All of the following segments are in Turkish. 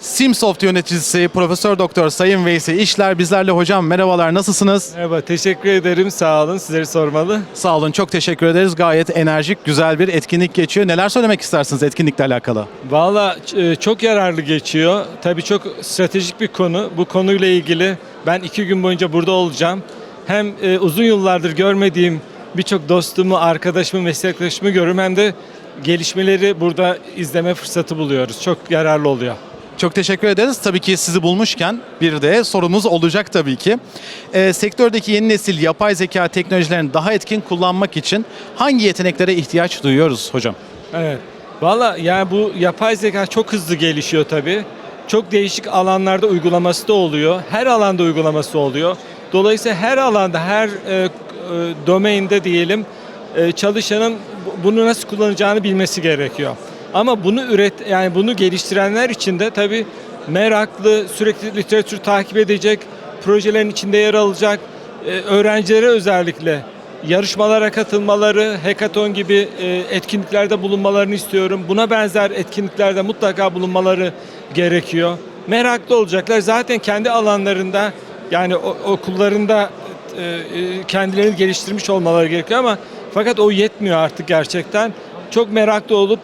Simsoft yöneticisi Profesör Doktor Sayın Veysi İşler bizlerle hocam merhabalar nasılsınız? Merhaba, teşekkür ederim. Sağ olun. Sizleri sormalı. Sağ olun çok teşekkür ederiz. Gayet enerjik güzel bir etkinlik geçiyor. Neler söylemek istersiniz etkinlikle alakalı? Valla e, çok yararlı geçiyor. Tabii çok stratejik bir konu. Bu konuyla ilgili ben iki gün boyunca burada olacağım. Hem e, uzun yıllardır görmediğim birçok dostumu, arkadaşımı, meslektaşımı görürüm hem de gelişmeleri burada izleme fırsatı buluyoruz. Çok yararlı oluyor. Çok teşekkür ederiz. Tabii ki sizi bulmuşken bir de sorumuz olacak tabii ki. Ee, sektördeki yeni nesil yapay zeka teknolojilerini daha etkin kullanmak için hangi yeteneklere ihtiyaç duyuyoruz hocam? Evet. Valla yani bu yapay zeka çok hızlı gelişiyor tabii. Çok değişik alanlarda uygulaması da oluyor. Her alanda uygulaması oluyor. Dolayısıyla her alanda, her e, e, domainde diyelim e, çalışanın bu- bunu nasıl kullanacağını bilmesi gerekiyor. Ama bunu üret yani bunu geliştirenler için de tabii meraklı, sürekli literatür takip edecek, projelerin içinde yer alacak, e, öğrencilere özellikle yarışmalara katılmaları, hackathon gibi e, etkinliklerde bulunmalarını istiyorum. Buna benzer etkinliklerde mutlaka bulunmaları gerekiyor. Meraklı olacaklar. Zaten kendi alanlarında yani okullarında e, e, kendilerini geliştirmiş olmaları gerekiyor ama fakat o yetmiyor artık gerçekten. Çok meraklı olup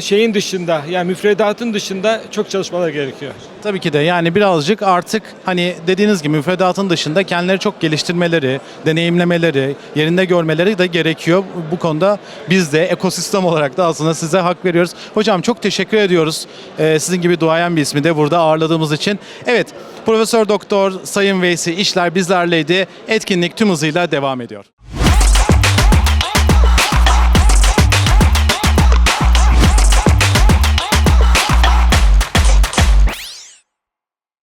şeyin dışında yani müfredatın dışında çok çalışmalar gerekiyor. Tabii ki de yani birazcık artık hani dediğiniz gibi müfredatın dışında kendileri çok geliştirmeleri, deneyimlemeleri, yerinde görmeleri de gerekiyor. Bu konuda biz de ekosistem olarak da aslında size hak veriyoruz. Hocam çok teşekkür ediyoruz. Ee, sizin gibi duayen bir ismi de burada ağırladığımız için. Evet, Profesör Doktor Sayın Veysi İşler bizlerleydi. Etkinlik tüm hızıyla devam ediyor.